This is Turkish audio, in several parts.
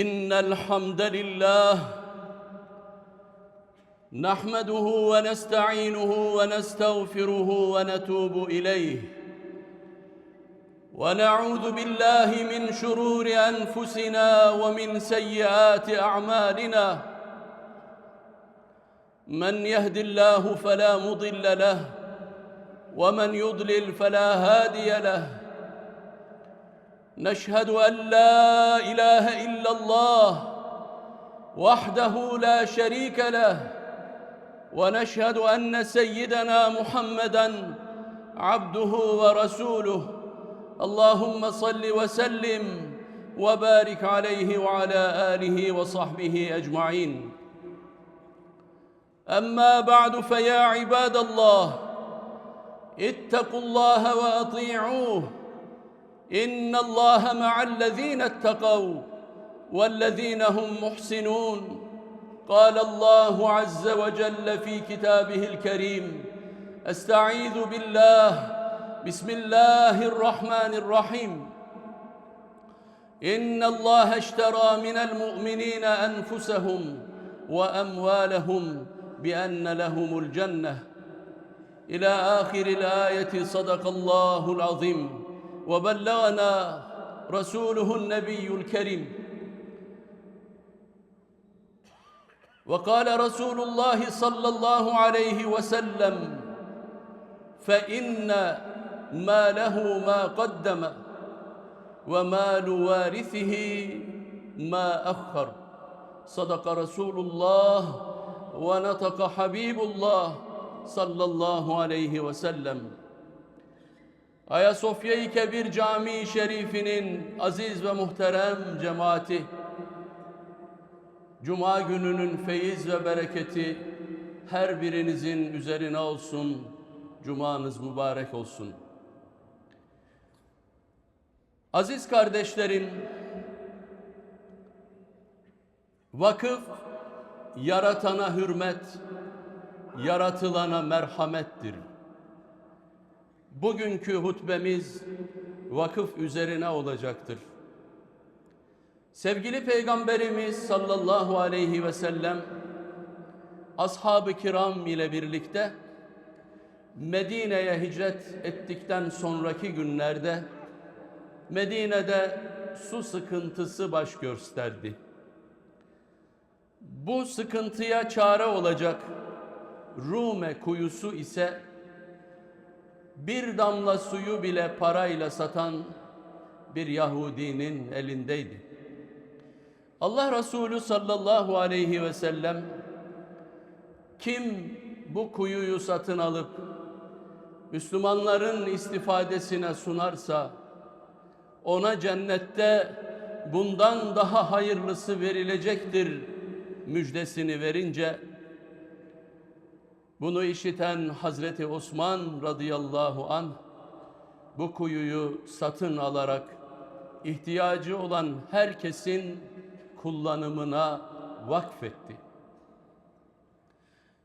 إن الحمد لله نحمده ونستعينه ونستغفره ونتوب إليه ونعوذ بالله من شرور أنفسنا ومن سيئات أعمالنا من يهد الله فلا مضل له ومن يضلل فلا هادي له نشهد أن لا إله إلا الله وحده لا شريك له ونشهد أن سيدنا محمدا عبده ورسوله. اللهم صل وسلم وبارك عليه وعلى آله وصحبه أجمعين. أما بعد فيا عباد الله اتقوا الله وأطيعوه. إن الله مع الذين اتقوا والذين هم محسنون. قال الله عز وجل في كتابه الكريم أستعيذ بالله. بسم الله الرحمن الرحيم. إن الله اشترى من المؤمنين أنفسهم وأموالهم بأن لهم الجنة. إلى آخر الآية صدق الله العظيم. وبلغنا رسوله النبي الكريم. وقال رسول الله صلى الله عليه وسلم فإن ماله ما قدم ومال وارثه ما أخر. صدق رسول الله ونطق حبيب الله صلى الله عليه وسلم. Ayasofya-i Kebir Camii Şerifi'nin aziz ve muhterem cemaati, Cuma gününün feyiz ve bereketi her birinizin üzerine olsun, Cumanız mübarek olsun. Aziz kardeşlerim, vakıf, yaratana hürmet, yaratılana merhamettir. Bugünkü hutbemiz vakıf üzerine olacaktır. Sevgili Peygamberimiz sallallahu aleyhi ve sellem ashab-ı kiram ile birlikte Medine'ye hicret ettikten sonraki günlerde Medine'de su sıkıntısı baş gösterdi. Bu sıkıntıya çare olacak Rume kuyusu ise bir damla suyu bile parayla satan bir Yahudinin elindeydi. Allah Resulü sallallahu aleyhi ve sellem kim bu kuyuyu satın alıp Müslümanların istifadesine sunarsa ona cennette bundan daha hayırlısı verilecektir müjdesini verince bunu işiten Hazreti Osman radıyallahu an bu kuyuyu satın alarak ihtiyacı olan herkesin kullanımına vakfetti.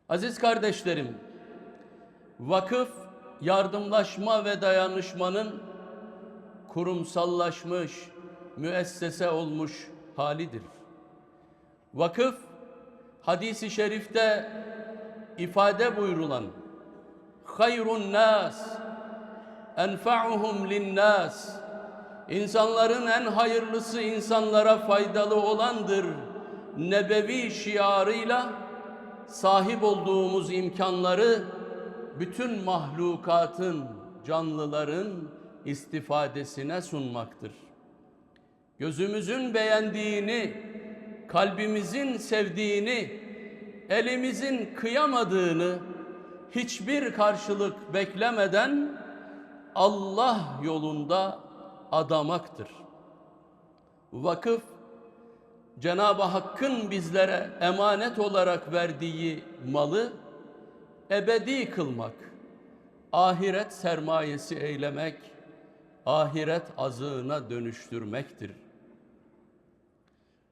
Aziz kardeşlerim, vakıf yardımlaşma ve dayanışmanın kurumsallaşmış, müessese olmuş halidir. Vakıf hadisi şerifte ifade buyurulan hayrun nas enfa'uhum linnas insanların en hayırlısı insanlara faydalı olandır nebevi şiarıyla sahip olduğumuz imkanları bütün mahlukatın canlıların istifadesine sunmaktır. Gözümüzün beğendiğini, kalbimizin sevdiğini elimizin kıyamadığını hiçbir karşılık beklemeden Allah yolunda adamaktır. Vakıf Cenab-ı Hakk'ın bizlere emanet olarak verdiği malı ebedi kılmak, ahiret sermayesi eylemek, ahiret azığına dönüştürmektir.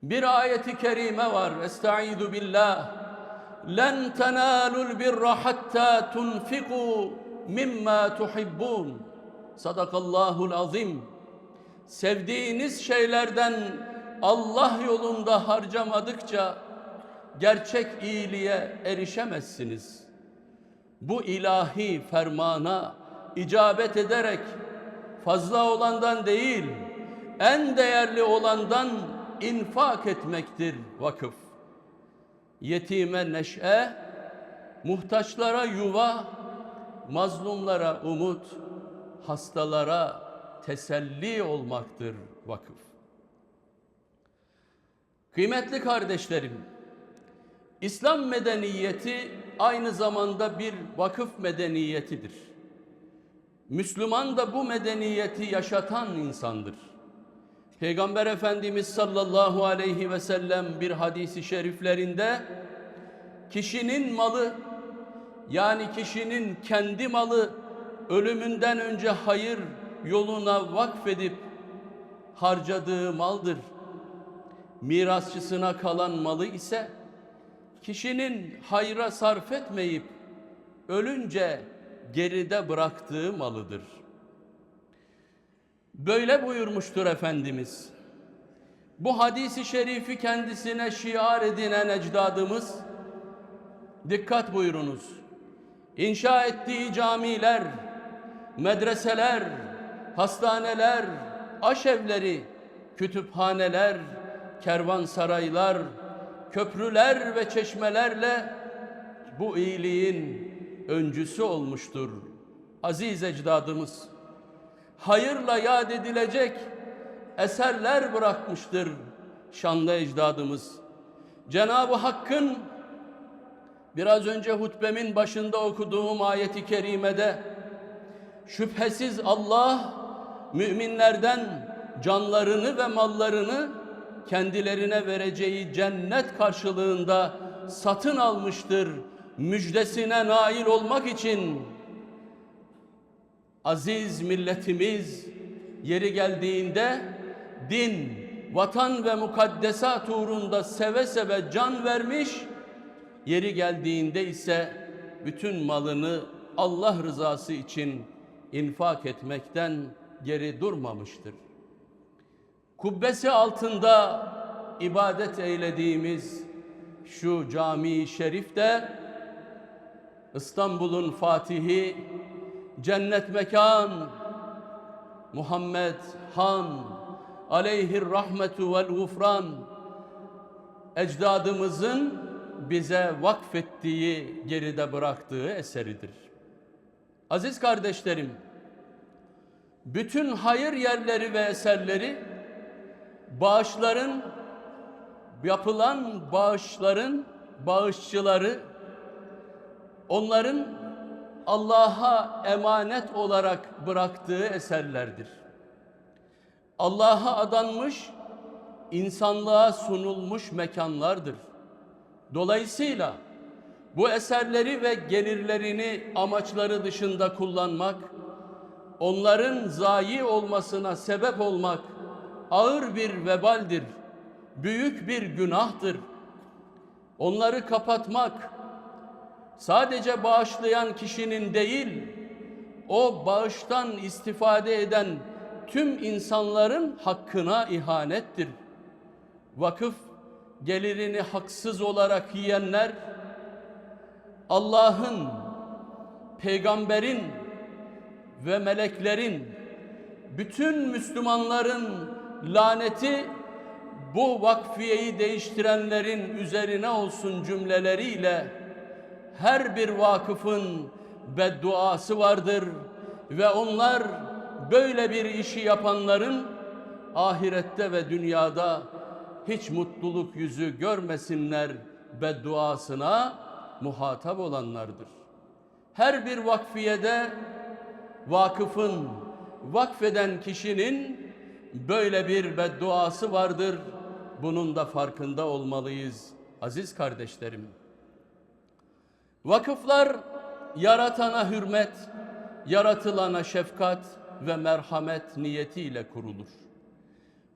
Bir ayeti kerime var. Estaizu billah. لن تنالوا البر حتى تنفقوا مما تحبون Sadakallahul azim. Sevdiğiniz şeylerden Allah yolunda harcamadıkça gerçek iyiliğe erişemezsiniz. Bu ilahi fermana icabet ederek fazla olandan değil, en değerli olandan infak etmektir vakıf. Yetime neşe, muhtaçlara yuva, mazlumlara umut, hastalara teselli olmaktır vakıf. Kıymetli kardeşlerim, İslam medeniyeti aynı zamanda bir vakıf medeniyetidir. Müslüman da bu medeniyeti yaşatan insandır. Peygamber Efendimiz sallallahu aleyhi ve sellem bir hadisi şeriflerinde kişinin malı yani kişinin kendi malı ölümünden önce hayır yoluna vakfedip harcadığı maldır. Mirasçısına kalan malı ise kişinin hayra sarf etmeyip ölünce geride bıraktığı malıdır. Böyle buyurmuştur Efendimiz. Bu hadisi şerifi kendisine şiar edinen ecdadımız, dikkat buyurunuz. İnşa ettiği camiler, medreseler, hastaneler, aşevleri, kütüphaneler, kervansaraylar, köprüler ve çeşmelerle bu iyiliğin öncüsü olmuştur. Aziz ecdadımız, hayırla yad edilecek eserler bırakmıştır şanlı ecdadımız. Cenab-ı Hakk'ın biraz önce hutbemin başında okuduğum ayeti kerimede şüphesiz Allah müminlerden canlarını ve mallarını kendilerine vereceği cennet karşılığında satın almıştır. Müjdesine nail olmak için aziz milletimiz yeri geldiğinde din, vatan ve mukaddesat uğrunda seve seve can vermiş, yeri geldiğinde ise bütün malını Allah rızası için infak etmekten geri durmamıştır. Kubbesi altında ibadet eylediğimiz şu cami-i şerifte İstanbul'un fatihi, cennet mekan, Muhammed Han aleyhir rahmetu vel gufran ecdadımızın bize vakfettiği, geride bıraktığı eseridir. Aziz kardeşlerim, bütün hayır yerleri ve eserleri bağışların yapılan bağışların bağışçıları onların Allah'a emanet olarak bıraktığı eserlerdir. Allah'a adanmış, insanlığa sunulmuş mekanlardır. Dolayısıyla bu eserleri ve gelirlerini amaçları dışında kullanmak, onların zayi olmasına sebep olmak ağır bir vebaldir, büyük bir günahtır. Onları kapatmak sadece bağışlayan kişinin değil, o bağıştan istifade eden tüm insanların hakkına ihanettir. Vakıf gelirini haksız olarak yiyenler Allah'ın, peygamberin ve meleklerin bütün Müslümanların laneti bu vakfiyeyi değiştirenlerin üzerine olsun cümleleriyle her bir vakıfın bedduası vardır ve onlar böyle bir işi yapanların ahirette ve dünyada hiç mutluluk yüzü görmesinler bedduasına muhatap olanlardır. Her bir vakfiyede vakıfın, vakfeden kişinin böyle bir bedduası vardır. Bunun da farkında olmalıyız aziz kardeşlerim. Vakıflar yaratana hürmet, yaratılana şefkat ve merhamet niyetiyle kurulur.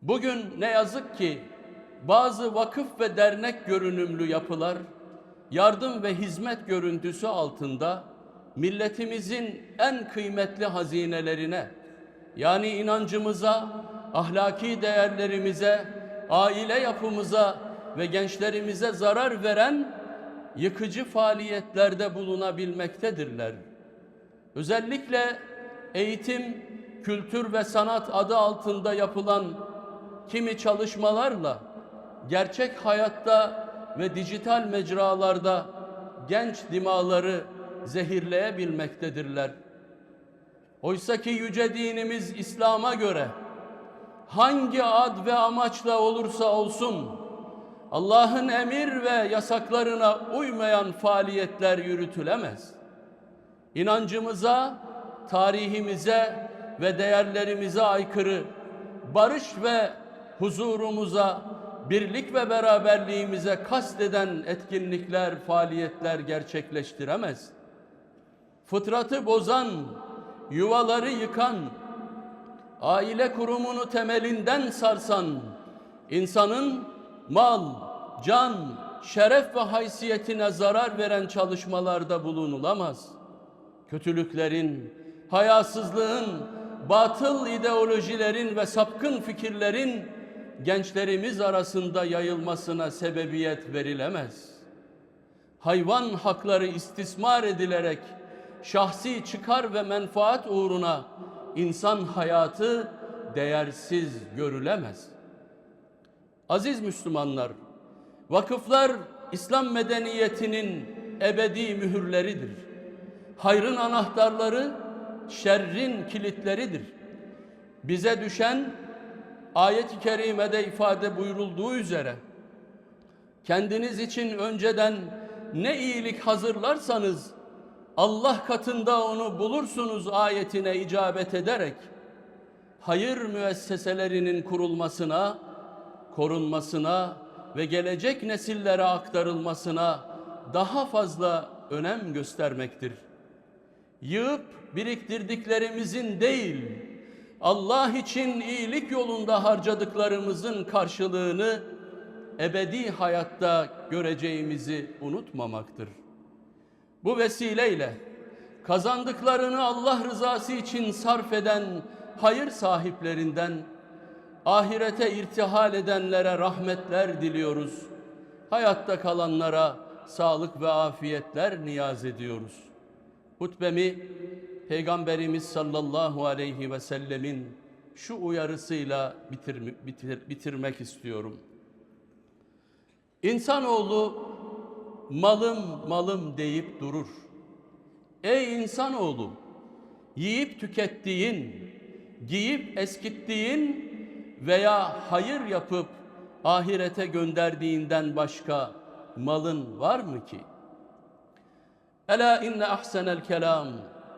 Bugün ne yazık ki bazı vakıf ve dernek görünümlü yapılar yardım ve hizmet görüntüsü altında milletimizin en kıymetli hazinelerine yani inancımıza, ahlaki değerlerimize, aile yapımıza ve gençlerimize zarar veren yıkıcı faaliyetlerde bulunabilmektedirler. Özellikle eğitim, kültür ve sanat adı altında yapılan kimi çalışmalarla gerçek hayatta ve dijital mecralarda genç dimaları zehirleyebilmektedirler. Oysa ki yüce dinimiz İslam'a göre hangi ad ve amaçla olursa olsun Allah'ın emir ve yasaklarına uymayan faaliyetler yürütülemez. İnancımıza, tarihimize ve değerlerimize aykırı barış ve huzurumuza, birlik ve beraberliğimize kasteden etkinlikler, faaliyetler gerçekleştiremez. Fıtratı bozan, yuvaları yıkan, aile kurumunu temelinden sarsan, insanın mal, can, şeref ve haysiyetine zarar veren çalışmalarda bulunulamaz. Kötülüklerin, hayasızlığın, batıl ideolojilerin ve sapkın fikirlerin gençlerimiz arasında yayılmasına sebebiyet verilemez. Hayvan hakları istismar edilerek şahsi çıkar ve menfaat uğruna insan hayatı değersiz görülemez. Aziz Müslümanlar, vakıflar İslam medeniyetinin ebedi mühürleridir. Hayrın anahtarları, şerrin kilitleridir. Bize düşen ayet-i kerimede ifade buyurulduğu üzere kendiniz için önceden ne iyilik hazırlarsanız Allah katında onu bulursunuz ayetine icabet ederek hayır müesseselerinin kurulmasına, korunmasına ve gelecek nesillere aktarılmasına daha fazla önem göstermektir. Yığıp biriktirdiklerimizin değil, Allah için iyilik yolunda harcadıklarımızın karşılığını ebedi hayatta göreceğimizi unutmamaktır. Bu vesileyle kazandıklarını Allah rızası için sarf eden hayır sahiplerinden ahirete irtihal edenlere rahmetler diliyoruz. Hayatta kalanlara sağlık ve afiyetler niyaz ediyoruz. Hutbemi Peygamberimiz sallallahu aleyhi ve sellemin şu uyarısıyla bitir, bitir, bitirmek istiyorum. İnsanoğlu malım malım deyip durur. Ey insanoğlu yiyip tükettiğin, giyip eskittiğin veya hayır yapıp ahirete gönderdiğinden başka malın var mı ki? Ela inne ahsenel kelam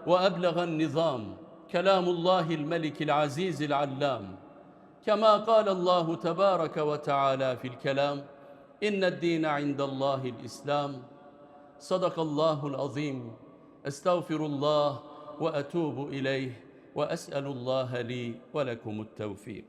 ve eblegan nizam kelamullahil melikil azizil allam. Kema kâlallahu tebâreke ve teâlâ fil kelam inned dîne indallâhil islam. Sadakallahul azim estağfirullah ve etûbu ileyh ve es'elullâhe li ve lekumut tevfik